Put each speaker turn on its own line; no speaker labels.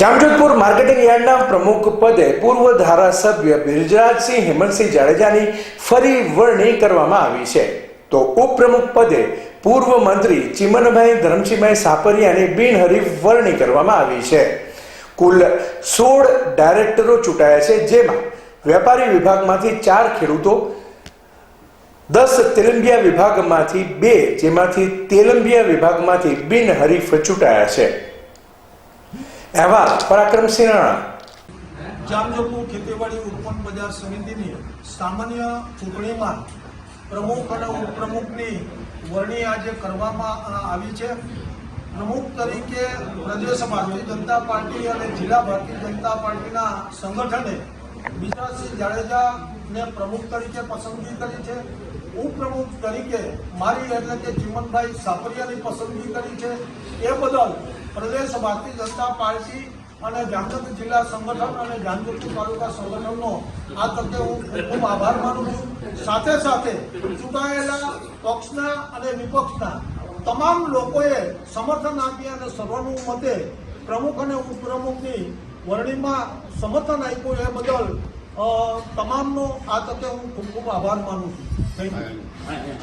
Jamjodhpur marketing યાર્ડના પ્રમુખ પદે પૂર્વ ધારાસભ્ય બિરજરાજસિંહ હેમંતસિંહ જાડેજાની ફરી વરણી કરવામાં આવી છે. તો ઉપપ્રમુખ પદે પૂર્વ મંત્રી ચિમનભાઈ ધરમસિંહભાઈ સાપરિયાની બિનહરીફ વરણી કરવામાં આવી છે. કુલ સોળ ડાયરેક્ટરો ચૂંટાયા છે, જેમાં વેપારી વિભાગમાંથી ચાર ખેડૂતો, દસ તેલંબિયા વિભાગમાંથી બે, જેમાંથી તેલંબિયા વિભાગમાંથી બિનહરીફ ચૂંટાયા છે. અહેવાલ, પરાક્રમસિંહ રાણા.
જામજોધપુર ખેતીવાડી ઉત્પન્ન બજાર સમિતિની સામાન્ય ચૂંટણીમાં પ્રમુખ અને ઉપપ્રમુખની વરણી આજે કરવામાં આવી છે. પ્રમુખ તરીકે પ્રદેશ ભારતીય જનતા પાર્ટી અને જિલ્લા ભારતીય જનતા પાર્ટીના સંગઠને બીજાસિંહ જાડેજાને પ્રમુખ તરીકે પસંદગી કરી છે. ઉપપ્રમુખ તરીકે મારી એટલે કે ચિમનભાઈ સાપરિયાની પસંદગી કરી છે. એ બદલ પ્રદેશ ભારતીય જનતા પાર્ટી અને જામનગર જિલ્લા સંગઠન અને જામનગર તાલુકા સંગઠનનો આ તકે હું ખૂબ આભાર માનું છું. સાથે સાથે ચૂંટાયેલા પક્ષના અને વિપક્ષના તમામ લોકોએ સમર્થન આપી અને સર્વાનુમતે પ્રમુખ અને ઉપપ્રમુખની વરણીમાં સમર્થન આપ્યું એ બદલ તમામનો આ તકે હું ખૂબ ખૂબ આભાર માનું છું. Thank you